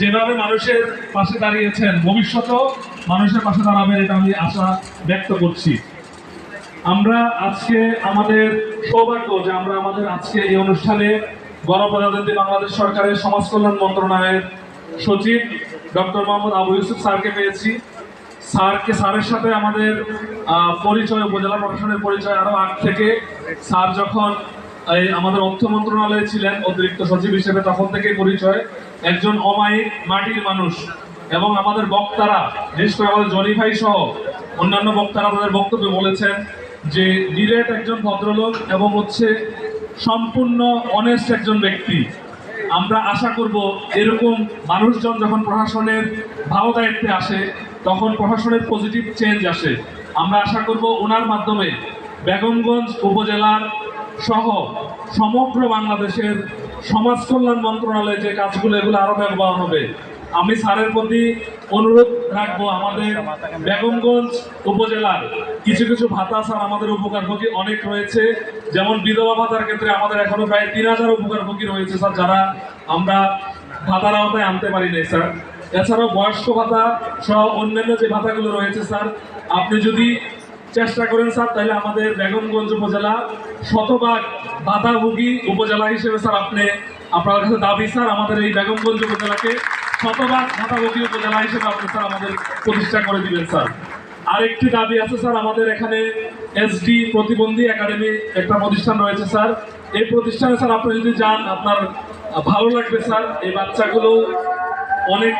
যেভাবে মানুষের পাশে দাঁড়িয়েছেন, ভবিষ্যতেও মানুষের পাশে দাঁড়াবেন এটা আমি আশা ব্যক্ত করছি। আমরা আজকে আমাদের সৌভাগ্য যে আমরা আমাদের আজকে এই অনুষ্ঠানে গণপ্রজাতন্ত্রী বাংলাদেশ সরকারের সমাজ কল্যাণ মন্ত্রণালয়ের সচিব ডক্টর মোহাম্মদ আবু ইউসুফ স্যারকে পেয়েছি। স্যারকে, স্যারের সাথে আমাদের পরিচয়, উপজেলা প্রশাসনের পরিচয় আরও আগ থেকে। স্যার যখন আমাদের অর্থ মন্ত্রণালয়ে ছিলেন অতিরিক্ত সচিব হিসেবে, তখন থেকেই পরিচয়। একজন অমায়িক মাটির মানুষ এবং আমাদের বক্তারা, বিশেষ করে আমাদের জনি ভাই সহ অন্যান্য বক্তারা তাদের বক্তব্যে বলেছেন যে ডিরেট একজন ভদ্রলোক এবং হচ্ছে সম্পূর্ণ অনেস্ট একজন ব্যক্তি। আমরা আশা করব এরকম মানুষজন যখন প্রশাসনের ভালো দায়িত্বে আসে, তখন প্রশাসনের পজিটিভ চেঞ্জ আসে। আমরা আশা করব ওনার মাধ্যমে বেগমগঞ্জ উপজেলার সহ সমগ্র বাংলাদেশের সমাজ কল্যাণ মন্ত্রণালয়ে যে কাজগুলো, এগুলো আরও ব্যবহার হবে। আমি স্যারের প্রতি অনুরোধ রাখব আমাদের বেগমগঞ্জ উপজেলার কিছু কিছু ভাতা স্যার আমাদের উপকারভোগী অনেক রয়েছে। যেমন বিধবা ভাতার ক্ষেত্রে আমাদের এখনও প্রায় তিন হাজার উপকারভোগী রয়েছে স্যার, যারা আমরা ভাতার আওতায় আনতে পারি নাই স্যার। এছাড়াও বয়স্ক ভাতা সহ অন্যান্য যে ভাতাগুলো রয়েছে স্যার, আপনি যদি চেষ্টা করেন স্যার, তাহলে আমাদের বেগমগঞ্জ উপজেলা শতভাগ বাধাভোগী উপজেলা হিসেবে স্যার আপনি, আপনার কাছে দাবি স্যার, আমাদের এই বেগমগঞ্জ উপজেলাকে শতভাগ বাধাভোগী উপজেলা হিসেবে আপনি স্যার আমাদের প্রতিষ্ঠা করে দিবেন স্যার। আরেকটি দাবি আছে স্যার, আমাদের এখানে এসডি প্রতিবন্ধী একাডেমি একটা প্রতিষ্ঠান রয়েছে স্যার। এই প্রতিষ্ঠানে স্যার আপনি যদি যান, আপনার ভালো লাগবে স্যার, এই বাচ্চাগুলো অনেক